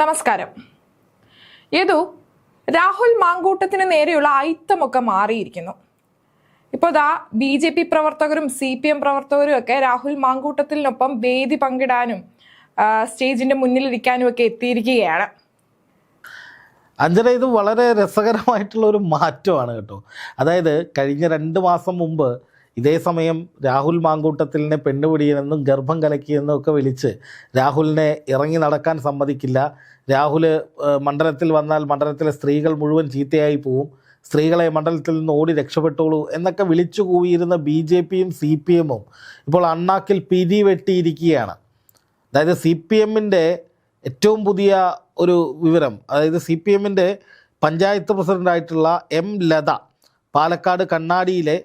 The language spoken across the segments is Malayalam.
നമസ്കാരം. ഇതു രാഹുൽ മാങ്കൂട്ടത്തിന് നേരെയുള്ള അയിത്തമൊക്കെ മാറിയിരിക്കുന്നു. ഇപ്പോൾ ദാ ബി ജെ പി പ്രവർത്തകരും സി പി എം പ്രവർത്തകരും ഒക്കെ രാഹുൽ മാങ്കൂട്ടത്തിനൊപ്പം വേദി പങ്കിടാനും സ്റ്റേജിന്റെ മുന്നിലിരിക്കാനും ഒക്കെ എത്തിയിരിക്കുകയാണ്. അഞ്ജന ഇത് വളരെ രസകരമായിട്ടുള്ള ഒരു മാറ്റമാണ് കേട്ടോ. അതായത് കഴിഞ്ഞ രണ്ട് മാസം മുമ്പ് ഇതേ സമയം രാഹുൽ മാങ്കൂട്ടത്തിലിനെ പെണ്ണുപിടിയെന്നും ഗർഭം കലക്കിയെന്നും ഒക്കെ വിളിച്ച് രാഹുലിനെ ഇറങ്ങി നടക്കാൻ സമ്മതിക്കില്ല. രാഹുൽ മണ്ഡലത്തിൽ വന്നാൽ മണ്ഡലത്തിലെ സ്ത്രീകൾ മുഴുവൻ ചീത്തയായി പോവും. സ്ത്രീകളെ മണ്ഡലത്തിൽ നിന്ന് ഓടി രക്ഷപ്പെട്ടോളൂ എന്നൊക്കെ വിളിച്ചു കൂവിയിരുന്ന ബി ജെ പിയും സി പി എമ്മും ഇപ്പോൾ അണ്ണാക്കിൽ പിരി വെട്ടിയിരിക്കുകയാണ് അതായത് സി പി എമ്മിന്റെ ഏറ്റവും പുതിയ ഒരു വിവരം അതായത് സി പി എമ്മിന്റെ പഞ്ചായത്ത് പ്രസിഡന്റായിട്ടുള്ള എം ലത പാലക്കാട് കണ്ണാടിയിലെ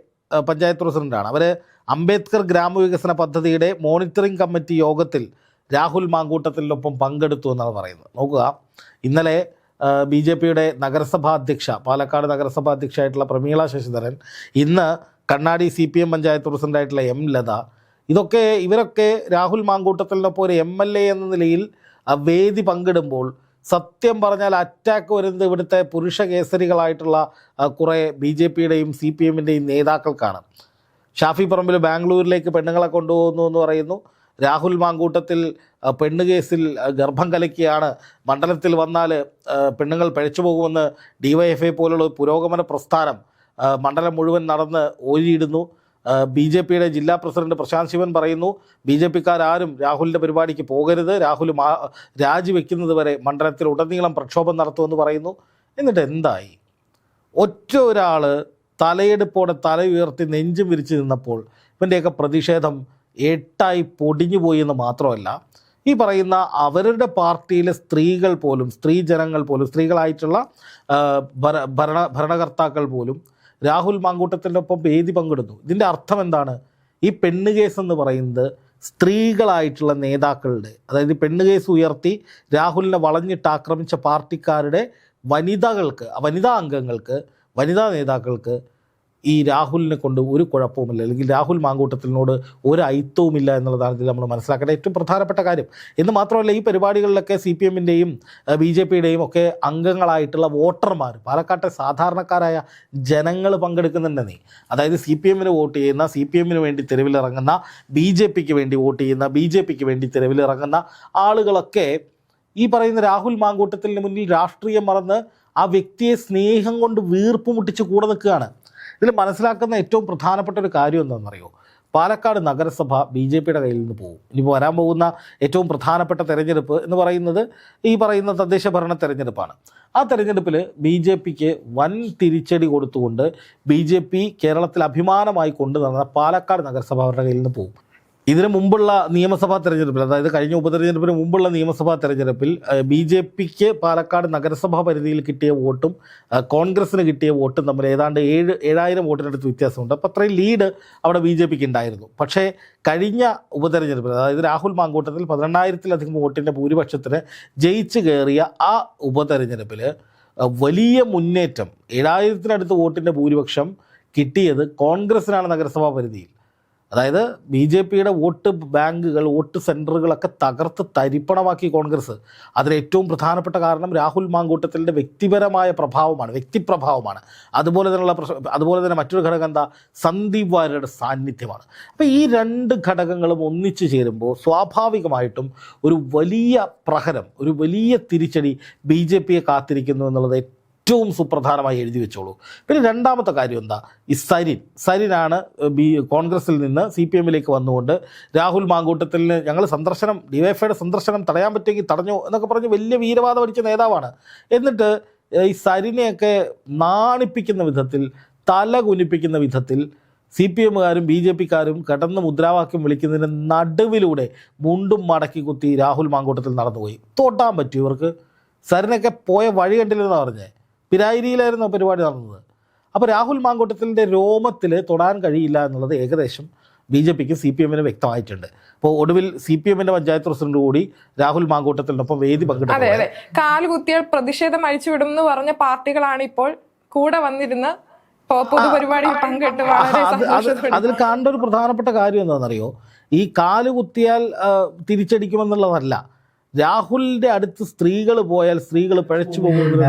പഞ്ചായത്ത് പ്രസിഡന്റാണ് അവർ അംബേദ്കർ ഗ്രാമവികസന പദ്ധതിയുടെ മോണിറ്ററിംഗ് കമ്മിറ്റി യോഗത്തിൽ രാഹുൽ മാങ്കൂട്ടത്തിനൊപ്പം പങ്കെടുത്തു എന്നാണ് പറയുന്നത്. നോക്കുക ഇന്നലെ ബി ജെ പിയുടെ നഗരസഭാ അധ്യക്ഷ പാലക്കാട് നഗരസഭാ അധ്യക്ഷയായിട്ടുള്ള പ്രമീള ശശിധരൻ ഇന്ന് Kannadi C P M panchayat പ്രസിഡന്റായിട്ടുള്ള M Latha ഇതൊക്കെ ഇവരൊക്കെ രാഹുൽ മാങ്കൂട്ടത്തിനൊപ്പം ഒരു എം എൽ എ എന്ന നിലയിൽ വേദി പങ്കിടുമ്പോൾ സത്യം പറഞ്ഞാൽ അറ്റാക്ക് വരുന്നത് ഇവിടുത്തെ പുരുഷ കേസരികളായിട്ടുള്ള കുറേ ബി ജെ പിയുടെയും സി പി എമ്മിന്റെയും നേതാക്കൾക്കാണ്. ഷാഫി പറമ്പിൽ ബാംഗ്ലൂരിലേക്ക് പെണ്ണുങ്ങളെ കൊണ്ടുപോകുന്നു എന്ന് പറയുന്നു. രാഹുൽ മാങ്കൂട്ടത്തിൽ പെണ്ണ് കേസിൽ ഗർഭം കലക്കിയാണ്. മണ്ഡലത്തിൽ വന്നാൽ പെണ്ണുങ്ങൾ പഴിച്ചു പോകുമെന്ന് ഡിവൈഎഫ്ഐ പോലുള്ള പുരോഗമന പ്രസ്ഥാനം മണ്ഡലം മുഴുവൻ നടന്ന് ഓരിയിടുന്നു ബി ജെ പിയുടെ ജില്ലാ പ്രസിഡന്റ് പ്രശാന്ത് ശിവൻ പറയുന്നു ബി ജെ പിക്കാരും രാഹുലിന്റെ പരിപാടിക്ക് പോകരുത്. രാഹുൽ മാ രാജിവെക്കുന്നത് വരെ മണ്ഡലത്തിൽ ഉടനീളം പ്രക്ഷോഭം നടത്തുമെന്ന് പറയുന്നു. എന്നിട്ട് എന്തായി? ഒറ്റ ഒരാൾ തലയെടുപ്പോടെ തല ഉയർത്തി നെഞ്ചും വിരിച്ച് നിന്നപ്പോൾ ഇവന്റെയൊക്കെ പ്രതിഷേധം എട്ടായി പൊടിഞ്ഞു പോയി എന്ന് മാത്രമല്ല ഈ പറയുന്ന അവരുടെ പാർട്ടിയിലെ സ്ത്രീകൾ പോലും സ്ത്രീ ജനങ്ങൾ പോലും സ്ത്രീകളായിട്ടുള്ള ഭരണ ഭരണകർത്താക്കൾ പോലും രാഹുൽ മാങ്കൂട്ടത്തിന്റെ ഒപ്പം വേദി പങ്കെടുത്തു ഇതിന്റെ അർത്ഥം എന്താണ്? ഈ പെണ്ണ് കേസ് എന്ന് പറയുന്നത് സ്ത്രീകളായിട്ടുള്ള നേതാക്കളുടെ അതായത് പെണ്ണ് കേസ് ഉയർത്തി രാഹുലിനെ വളഞ്ഞിട്ട് ആക്രമിച്ച പാർട്ടിക്കാരുടെ വനിതകൾക്ക് വനിതാ അംഗങ്ങൾക്ക് വനിതാ നേതാക്കൾക്ക് ഈ രാഹുലിനെ കൊണ്ട് ഒരു കുഴപ്പവുമില്ല. അല്ലെങ്കിൽ രാഹുൽ മാങ്കൂട്ടത്തിനോട് ഒരു അയിത്തവുമില്ല എന്നുള്ളതാണ് ഇതിൽ നമ്മൾ മനസ്സിലാക്കേണ്ട ഏറ്റവും പ്രധാനപ്പെട്ട കാര്യം. എന്ന് മാത്രമല്ല ഈ പരിപാടികളിലൊക്കെ സി പി എമ്മിന്റെയും ബി ജെ പിയുടെയും ഒക്കെ അംഗങ്ങളായിട്ടുള്ള വോട്ടർമാർ പാലക്കാട്ടെ സാധാരണക്കാരായ ജനങ്ങൾ പങ്കെടുക്കുന്നുണ്ടെന്നേ അതായത് സി പി എമ്മിന് വോട്ട് ചെയ്യുന്ന സി പി എമ്മിന് വേണ്ടി തെരുവിലിറങ്ങുന്ന ബി ജെ പിക്ക് വേണ്ടി വോട്ട് ചെയ്യുന്ന ബി ജെ പിക്ക് വേണ്ടി തെരുവിലിറങ്ങുന്ന ആളുകളൊക്കെ ഈ പറയുന്ന രാഹുൽ മാങ്കൂട്ടത്തിന് മുന്നിൽ രാഷ്ട്രീയം മറന്ന് ആ വ്യക്തിയെ സ്നേഹം കൊണ്ട് വീർപ്പ് മുട്ടിച്ച് കൂടെ നിൽക്കുകയാണ്. ഇതിൽ മനസ്സിലാക്കുന്ന ഏറ്റവും പ്രധാനപ്പെട്ട ഒരു കാര്യം എന്താണെന്നറിയോ? പാലക്കാട് നഗരസഭ ബി ജെ പിയുടെ കയ്യിൽ നിന്ന് പോകും. ഇനി വരാൻ പോകുന്ന ഏറ്റവും പ്രധാനപ്പെട്ട തെരഞ്ഞെടുപ്പ് എന്ന് പറയുന്നത് ഈ പറയുന്ന തദ്ദേശ ഭരണ തെരഞ്ഞെടുപ്പാണ്. ആ തെരഞ്ഞെടുപ്പിൽ ബി ജെ പിക്ക് വൻ തിരിച്ചടി കൊടുത്തുകൊണ്ട് ബി ജെ പി കേരളത്തിൽ അഭിമാനമായി കൊണ്ടു നടന്ന പാലക്കാട് നഗരസഭ അവരുടെ കയ്യിൽ നിന്ന് പോകും. ഇതിനു മുമ്പുള്ള നിയമസഭാ തെരഞ്ഞെടുപ്പിൽ അതായത് കഴിഞ്ഞ ഉപതെരഞ്ഞെടുപ്പിന് മുമ്പുള്ള നിയമസഭാ തെരഞ്ഞെടുപ്പിൽ ബി ജെ പിക്ക് പാലക്കാട് നഗരസഭാ പരിധിയിൽ കിട്ടിയ വോട്ടും കോൺഗ്രസിന് കിട്ടിയ വോട്ടും തമ്മിൽ ഏതാണ്ട് ഏഴ് ഏഴായിരം വോട്ടിനടുത്ത് വ്യത്യാസമുണ്ട്. അപ്പോൾ അത്രയും ലീഡ് അവിടെ ബി ജെ പിക്ക് ഉണ്ടായിരുന്നു. പക്ഷേ കഴിഞ്ഞ ഉപതെരഞ്ഞെടുപ്പിൽ അതായത് രാഹുൽ മാങ്കൂട്ടത്തിൽ പതിനെണ്ണായിരത്തിലധികം വോട്ടിന്റെ ഭൂരിപക്ഷത്തിന് ജയിച്ചു കയറിയ ആ ഉപതെരഞ്ഞെടുപ്പിൽ വലിയ മുന്നേറ്റം ഏഴായിരത്തിനടുത്ത് വോട്ടിന്റെ ഭൂരിപക്ഷം കിട്ടിയത് കോൺഗ്രസിനാണ് നഗരസഭാ പരിധിയിൽ. അതായത് ബി ജെ പിയുടെ വോട്ട് ബാങ്കുകൾ വോട്ട് സെന്ററുകളൊക്കെ തകർത്ത് തരിപ്പണമാക്കി കോൺഗ്രസ്. അതിലേറ്റവും പ്രധാനപ്പെട്ട കാരണം രാഹുൽ മാങ്കൂട്ടത്തിന്റെ വ്യക്തിപരമായ പ്രഭാവമാണ് വ്യക്തിപ്രഭാവമാണ്. അതുപോലെ തന്നെയുള്ള അതുപോലെ തന്നെ മറ്റൊരു ഘടകം എന്താ? സന്ദീപ് വാര്യരുടെ സാന്നിധ്യമാണ്. അപ്പോൾ ഈ രണ്ട് ഘടകങ്ങളും ഒന്നിച്ചു ചേരുമ്പോൾ സ്വാഭാവികമായിട്ടും ഒരു വലിയ പ്രഹരം ഒരു വലിയ തിരിച്ചടി ബി ജെ പിയെ കാത്തിരിക്കുന്നു എന്നുള്ളത് ഏറ്റവും സുപ്രധാനമായി എഴുതി വെച്ചോളൂ. പിന്നെ രണ്ടാമത്തെ കാര്യം എന്താ? ഈ സരിൻ. സരിനാണ് ബി കോൺഗ്രസിൽ നിന്ന് സി പി എമ്മിലേക്ക് വന്നുകൊണ്ട് രാഹുൽ മാങ്കൂട്ടത്തിന് ഞങ്ങൾ സന്ദർശനം ഡിവൈഫൈയുടെ സന്ദർശനം തടയാൻ പറ്റുമെങ്കിൽ തടഞ്ഞു എന്നൊക്കെ പറഞ്ഞ് വലിയ വീരവാദം അടിച്ച നേതാവാണ്. എന്നിട്ട് ഈ സരിനെയൊക്കെ നാണിപ്പിക്കുന്ന വിധത്തിൽ തല കുനിപ്പിക്കുന്ന വിധത്തിൽ സി പി എമ്മുകാരും ബി ജെ പിക്കാരും കടന്ന് മുദ്രാവാക്യം വിളിക്കുന്നതിന് നടുവിലൂടെ മുണ്ടും മടക്കി കുത്തി രാഹുൽ മാങ്കൂട്ടത്തിൽ നടന്നുപോയി. തൊട്ടാൻ പറ്റും ഇവർക്ക്? സരിനൊക്കെ പോയ വഴി കണ്ടില്ലെന്നാണ് പറഞ്ഞത് പിരായിരിയിലായിരുന്നു പരിപാടി നടന്നത് അപ്പോൾ രാഹുൽ മാങ്കോട്ടത്തിന്റെ രോമത്തിൽ തൊടാൻ കഴിയില്ല എന്നുള്ളത് ഏകദേശം ബി ജെ പിക്ക് സി പി എമ്മിന് വ്യക്തമായിട്ടുണ്ട് അപ്പോൾ ഒടുവിൽ സി പി എമ്മിന്റെ പഞ്ചായത്ത് പ്രസിഡന്റ് കൂടി രാഹുൽ മാങ്കൂട്ടത്തിനൊപ്പം വേദി അതെ പങ്കിട്ടു അതെ കാലുകുത്തിയാൽ പ്രതിഷേധം അഴിച്ചുവിടും എന്ന് പറഞ്ഞ പാർട്ടികളാണ് ഇപ്പോൾ കൂടെ വന്നിരുന്ന് പങ്കിട്ട് അത് അത് അതിൽ കാണേണ്ട ഒരു പ്രധാനപ്പെട്ട കാര്യം എന്താണെന്നറിയോ ഈ കാൽ കുത്തിയാൽ ആ, തിരിച്ചടിക്കുമെന്നുള്ളതല്ല രാഹുലിന്റെ അടുത്ത് സ്ത്രീകൾ പോയാൽ സ്ത്രീകൾ പഴച്ചു പോകുന്നത്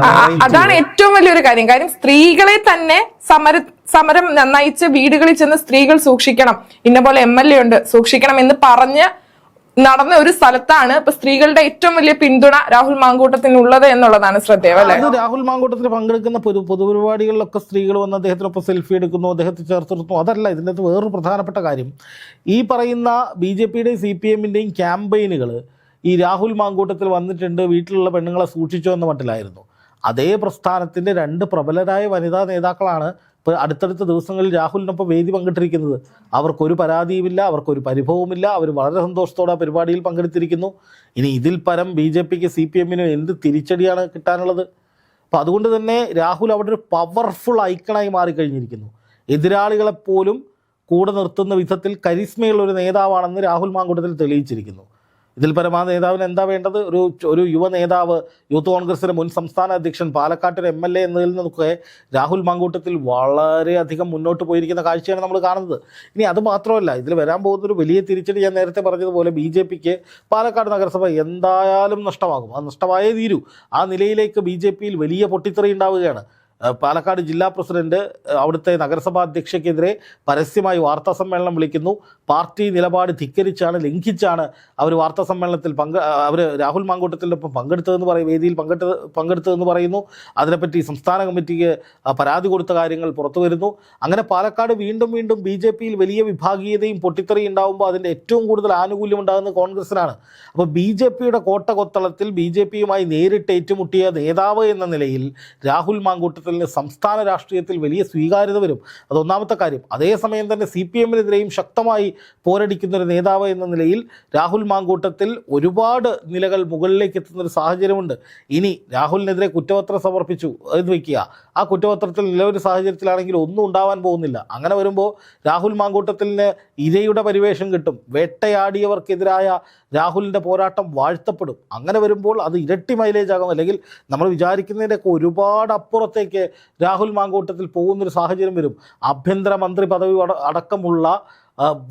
അതാണ് ഏറ്റവും വലിയൊരു കാര്യം. കാര്യം സ്ത്രീകളെ തന്നെ സമര സമരം നയിച്ച് വീടുകളിൽ ചെന്ന് സ്ത്രീകൾ സൂക്ഷിക്കണം. ഇന്ന പോലെ എം എൽ എ ഉണ്ട്. സൂക്ഷിക്കണം എന്ന് പറഞ്ഞ് നടന്ന ഒരു സ്ഥലത്താണ് ഇപ്പൊ സ്ത്രീകളുടെ ഏറ്റവും വലിയ പിന്തുണ രാഹുൽ മാങ്കൂട്ടത്തിനുള്ളത് എന്നുള്ളതാണ് ശ്രദ്ധേയം അല്ലെ? രാഹുൽ മാങ്കൂട്ടത്തിൽ പങ്കെടുക്കുന്ന പൊതു പൊതുപരിപാടികളിലൊക്കെ സ്ത്രീകൾ വന്ന് അദ്ദേഹത്തിനൊപ്പം സെൽഫി എടുക്കുന്നു അദ്ദേഹത്തെ ചേർത്ത് നിർത്തുന്നു അതല്ല ഇതിന്റെ അകത്ത് വേറൊരു പ്രധാനപ്പെട്ട കാര്യം. ഈ പറയുന്ന ബി ജെ പിയുടെയും സി പി എമ്മിന്റെയും ക്യാമ്പയിനുകൾ ഈ രാഹുൽ മാങ്കൂട്ടത്തിൽ വന്നിട്ടുണ്ട് വീട്ടിലുള്ള പെണ്ണുങ്ങളെ സൂക്ഷിച്ചോ എന്ന മട്ടിലായിരുന്നു. അതേ പ്രസ്ഥാനത്തിന്റെ രണ്ട് പ്രബലരായ വനിതാ നേതാക്കളാണ് ഇപ്പോൾ അടുത്തടുത്ത ദിവസങ്ങളിൽ രാഹുലിനൊപ്പം വേദി പങ്കിട്ടിരിക്കുന്നത്. അവർക്കൊരു പരാതിയുമില്ല അവർക്കൊരു പരിഭവവുമില്ല അവർ വളരെ സന്തോഷത്തോടെ ആ പരിപാടിയിൽ പങ്കെടുത്തിരിക്കുന്നു. ഇനി ഇതിൽ പരം ബി ജെ പിക്ക് സി പി എമ്മിനും എന്ത് തിരിച്ചടിയാണ് കിട്ടാനുള്ളത്? അപ്പോൾ അതുകൊണ്ട് തന്നെ രാഹുൽ അവിടെ ഒരു പവർഫുൾ ഐക്കണായി മാറിക്കഴിഞ്ഞിരിക്കുന്നു. എതിരാളികളെപ്പോലും കൂടെ നിർത്തുന്ന വിധത്തിൽ കരിസ്മയുള്ള ഒരു നേതാവാണെന്ന് രാഹുൽ മാങ്കൂട്ടത്തിൽ തെളിയിച്ചിരിക്കുന്നു. ഇതിൽ പരമാവധി നേതാവിന് എന്താ വേണ്ടത്? ഒരു ഒരു യുവ നേതാവ് യൂത്ത് കോൺഗ്രസിന്റെ മുൻ സംസ്ഥാന അധ്യക്ഷൻ പാലക്കാട്ടിലെ എം എൽ എ എന്നതിൽ നിന്നൊക്കെ രാഹുൽ മാങ്കൂട്ടത്തിൽ വളരെയധികം മുന്നോട്ട് പോയിരിക്കുന്ന കാഴ്ചയാണ് നമ്മൾ കാണുന്നത്. ഇനി അത് മാത്രമല്ല ഇതിൽ വരാൻ പോകുന്നൊരു വലിയ തിരിച്ചടി ഞാൻ നേരത്തെ പറഞ്ഞതുപോലെ ബി ജെ പിക്ക് പാലക്കാട് നഗരസഭ എന്തായാലും നഷ്ടമാകും. അത് നഷ്ടമായേ തീരൂ. ആ നിലയിലേക്ക് ബി ജെ പിയിൽ വലിയ പൊട്ടിത്തെറി ഉണ്ടാവുകയാണ്. പാലക്കാട് ജില്ലാ പ്രസിഡന്റ് അവിടുത്തെ നഗരസഭാ അധ്യക്ഷയ്ക്കെതിരെ പരസ്യമായി വാർത്താ സമ്മേളനം വിളിക്കുന്നു. പാർട്ടി നിലപാട് ധിക്കരിച്ചാണ് ലംഘിച്ചാണ് അവർ വാർത്താ സമ്മേളനത്തിൽ പങ്ക് അവർ രാഹുൽ മാങ്കൂട്ടത്തിന്റെ ഒപ്പം പങ്കെടുത്തതെന്ന് പറയും വേദിയിൽ പങ്കെടുത്ത പങ്കെടുത്തതെന്ന് പറയുന്നു. അതിനെപ്പറ്റി സംസ്ഥാന കമ്മിറ്റിക്ക് പരാതി കൊടുത്ത കാര്യങ്ങൾ പുറത്തു വരുന്നു. അങ്ങനെ പാലക്കാട് വീണ്ടും വീണ്ടും ബി ജെ പിയിൽ വലിയ വിഭാഗീയതയും പൊട്ടിത്തെറിയും ഉണ്ടാകുമ്പോൾ അതിന്റെ ഏറ്റവും കൂടുതൽ ആനുകൂല്യം ഉണ്ടാകുന്നത് കോൺഗ്രസിനാണ്. അപ്പോൾ ബി ജെ പിയുടെ കോട്ട കൊത്തളത്തിൽ ബി ജെ പിയുമായി നേരിട്ട് ഏറ്റുമുട്ടിയ നേതാവ് എന്ന നിലയിൽ രാഹുൽ മാങ്കൂട്ടത്തിന് സംസ്ഥാന രാഷ്ട്രീയത്തിൽ വലിയ സ്വീകാര്യത വരും. അതൊന്നാമത്തെ കാര്യം. അതേസമയം തന്നെ സി പി എമ്മിനെതിരെയും ശക്തമായി പോരടിക്കുന്ന ഒരു നേതാവ് എന്ന നിലയിൽ രാഹുൽ മാങ്കൂട്ടത്തിൽ ഒരുപാട് നിലകൾ മുകളിലേക്ക് എത്തുന്ന ഒരു സാഹചര്യമുണ്ട്. ഇനി രാഹുലിനെതിരെ കുറ്റപത്രം സമർപ്പിച്ചു. എന്ന് വയ്ക്കുക? ആ കുറ്റപത്രത്തിൽ നിലവൊരു സാഹചര്യത്തിലാണെങ്കിൽ ഒന്നും ഉണ്ടാവാൻ പോകുന്നില്ല. അങ്ങനെ വരുമ്പോൾ രാഹുൽ മാങ്കൂട്ടത്തിന് ഇരയുടെ പരിവേഷം കിട്ടും. വേട്ടയാടിയവർക്കെതിരായ രാഹുലിന്റെ പോരാട്ടം വാഴ്ത്തപ്പെടും. അങ്ങനെ വരുമ്പോൾ അത് ഇരട്ടി മൈലേജ് ആകും. അല്ലെങ്കിൽ നമ്മൾ വിചാരിക്കുന്നതിന്റെയൊക്കെ ഒരുപാട് അപ്പുറത്തേക്ക് രാഹുൽ മാങ്കൂട്ടത്തിൽ പോകുന്നൊരു സാഹചര്യം വരും. ആഭ്യന്തരമന്ത്രി പദവി അടക്കമുള്ള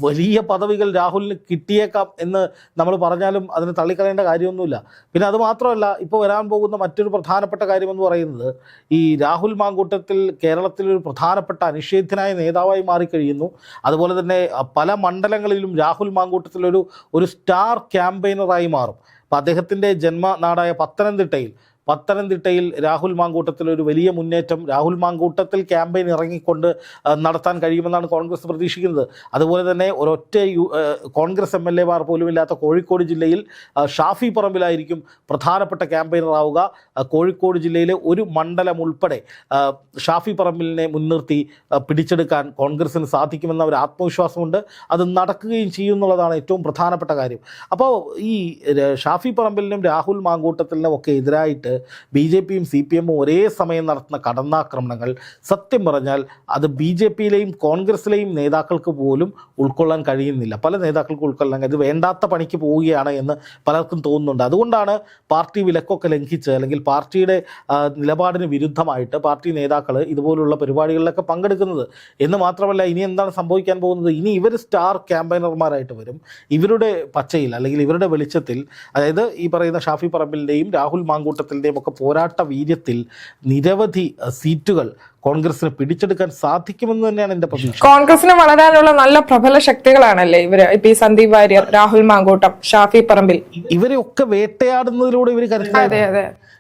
വലിയ പദവികൾ രാഹുലിന് കിട്ടിയേക്കാം എന്ന് നമ്മൾ പറഞ്ഞാലും അതിന് തള്ളിക്കളയേണ്ട കാര്യമൊന്നുമില്ല. പിന്നെ അത് മാത്രമല്ല ഇപ്പോൾ വരാൻ പോകുന്ന മറ്റൊരു പ്രധാനപ്പെട്ട കാര്യമെന്ന് പറയുന്നത് ഈ രാഹുൽ മാങ്കൂട്ടത്തിൽ കേരളത്തിൽ ഒരു പ്രധാനപ്പെട്ട അനിഷേധ്യനായ നേതാവായി മാറിക്കഴിയുന്നു. അതുപോലെ തന്നെ പല മണ്ഡലങ്ങളിലും രാഹുൽ മാങ്കൂട്ടത്തിലൊരു ഒരു സ്റ്റാർ ക്യാമ്പയിനറായി മാറും. അപ്പോൾ അദ്ദേഹത്തിന്റെ ജന്മനാടായ പത്തനംതിട്ടയിൽ പത്തനംതിട്ടയിൽ രാഹുൽ മാങ്കൂട്ടത്തിൽ ഒരു വലിയ മുന്നേറ്റം. രാഹുൽ മാങ്കൂട്ടത്തിൽ ക്യാമ്പയിൻ ഇറങ്ങിക്കൊണ്ട് നടത്താൻ കഴിയുമെന്നാണ് കോൺഗ്രസ് പ്രതീക്ഷിക്കുന്നത്. അതുപോലെ തന്നെ ഒരൊറ്റ യു കോൺഗ്രസ് എം എൽ എമാർ പോലും ഇല്ലാത്ത കോഴിക്കോട് ജില്ലയിൽ ഷാഫി പറമ്പിലായിരിക്കും പ്രധാനപ്പെട്ട ക്യാമ്പയിനർ ആവുക. കോഴിക്കോട് ജില്ലയിലെ ഒരു മണ്ഡലം ഉൾപ്പെടെ ഷാഫി പറമ്പിലിനെ മുൻനിർത്തി പിടിച്ചെടുക്കാൻ കോൺഗ്രസിന് സാധിക്കുമെന്ന ഒരു ആത്മവിശ്വാസമുണ്ട്. അത് നടക്കുകയും ചെയ്യും എന്നുള്ളതാണ് ഏറ്റവും പ്രധാനപ്പെട്ട കാര്യം. അപ്പോൾ ഈ ഷാഫി പറമ്പിലിനും രാഹുൽ മാങ്കൂട്ടത്തിനും ഒക്കെ എതിരായിട്ട് ബി ജെ പിയും സി പി എമ്മും ഒരേ സമയം നടത്തുന്ന കടന്നാക്രമണങ്ങൾ സത്യം പറഞ്ഞാൽ അത് ബി ജെ പിയിലെയും കോൺഗ്രസിലെയും നേതാക്കൾക്ക് പോലും ഉൾക്കൊള്ളാൻ കഴിയുന്നില്ല. പല നേതാക്കൾക്ക് ഉൾക്കൊള്ളാൻ. ഇത് വേണ്ടാത്ത പണിക്ക് പോവുകയാണ് എന്ന് പലർക്കും തോന്നുന്നുണ്ട്. അതുകൊണ്ടാണ് പാർട്ടി വിലക്കൊക്കെ ലംഘിച്ച് അല്ലെങ്കിൽ പാർട്ടിയുടെ നിലപാടിന് വിരുദ്ധമായിട്ട് പാർട്ടി നേതാക്കൾ ഇതുപോലുള്ള പരിപാടികളിലൊക്കെ പങ്കെടുക്കുന്നത്. എന്ന് മാത്രമല്ല ഇനി എന്താണ് സംഭവിക്കാൻ പോകുന്നത്? ഇനി ഇവർ സ്റ്റാർ ക്യാമ്പയിനർമാരായിട്ട് വരും. ഇവരുടെ പച്ചയിൽ അല്ലെങ്കിൽ ഇവരുടെ വെളിച്ചത്തിൽ അതായത് ഈ പറയുന്ന ഷാഫി പറമ്പിലിന്റെയും രാഹുൽ മാങ്കൂട്ടത്തിന്റെയും ഒക്കെ പോരാട്ട വീര്യത്തിൽ നിരവധി സീറ്റുകൾ കോൺഗ്രസിന് പിടിച്ചെടുക്കാൻ സാധിക്കുമെന്ന് തന്നെയാണ് എന്റെ പ്രതീക്ഷ. കോൺഗ്രസിന് വളരാനുള്ള നല്ല പ്രബല ശക്തികളാണല്ലേ ഇവർ? ഇപ്പൊ ഈ സന്ദീപ് വാര്യർ രാഹുൽ മാങ്കൂട്ടം ഷാഫി പറമ്പിൽ. ഇവരെയൊക്കെ വേട്ടയാടുന്നതിലൂടെ ഇവർ കരുതാതെ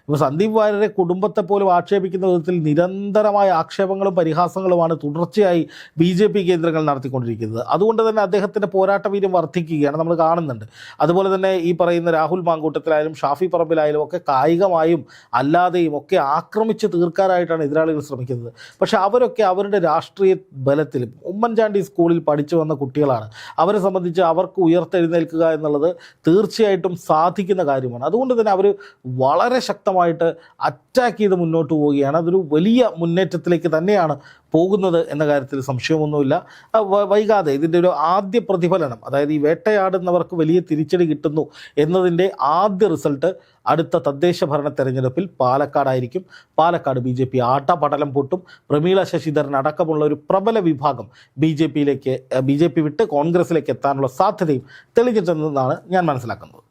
ഇപ്പൊ സന്ദീപ് വാര്യരെ കുടുംബത്തെ പോലും ആക്ഷേപിക്കുന്ന വിധത്തിൽ നിരന്തരമായ ആക്ഷേപങ്ങളും പരിഹാസങ്ങളുമാണ് തുടർച്ചയായി ബി ജെ പി കേന്ദ്രങ്ങൾ നടത്തിക്കൊണ്ടിരിക്കുന്നത്. അതുകൊണ്ട് തന്നെ അദ്ദേഹത്തിന്റെ പോരാട്ട വീര്യം വർദ്ധിക്കുകയാണ് നമ്മൾ കാണുന്നുണ്ട്. അതുപോലെ തന്നെ ഈ പറയുന്ന രാഹുൽ മാങ്കൂട്ടത്തിലായാലും ഷാഫി പറമ്പിലായാലും ഒക്കെ കായികമായും അല്ലാതെയും ഒക്കെ ആക്രമിച്ച് തീർക്കാനായിട്ടാണ് എതിരാളികൾ ശ്രമിക്കുന്നത്. പക്ഷേ അവരൊക്കെ അവരുടെ രാഷ്ട്രീയ ബലത്തിലും ഉമ്മൻചാണ്ടി സ്കൂളിൽ പഠിച്ചു വന്ന കുട്ടികളാണ്. അവരെ സംബന്ധിച്ച് അവർക്ക് ഉയർത്തെഴുന്നേൽക്കുക എന്നുള്ളത് തീർച്ചയായിട്ടും സാധിക്കുന്ന കാര്യമാണ്. അതുകൊണ്ട് തന്നെ അവർ വളരെ ശക്തമായിട്ട് അറ്റാക്ക് ചെയ്ത് മുന്നോട്ട് പോവുകയാണ്. അതൊരു വലിയ മുന്നേറ്റത്തിലേക്ക് തന്നെയാണ് പോകുന്നത് എന്ന കാര്യത്തിൽ സംശയമൊന്നുമില്ല. വൈകാതെ ഇതിന്റെ ഒരു ആദ്യ പ്രതിഫലനം അതായത് ഈ വേട്ടയാടുന്നവർക്ക് വലിയ തിരിച്ചടി കിട്ടുന്നു എന്നതിന്റെ ആദ്യ റിസൾട്ട് അടുത്ത തദ്ദേശ ഭരണ തെരഞ്ഞെടുപ്പിൽ പാലക്കാടായിരിക്കും. പാലക്കാട് ബി ജെ പി ആട്ടപടലം പൊട്ടും. പ്രമീള ശശിധരൻ അടക്കമുള്ള ഒരു പ്രബല വിഭാഗം ബി ജെ പിയിലേക്ക് ബി ജെ പി വിട്ട് കോൺഗ്രസിലേക്ക് എത്താനുള്ള സാധ്യതയും തെളിഞ്ഞിട്ടുണ്ടെന്നാണ് ഞാൻ മനസ്സിലാക്കുന്നത്.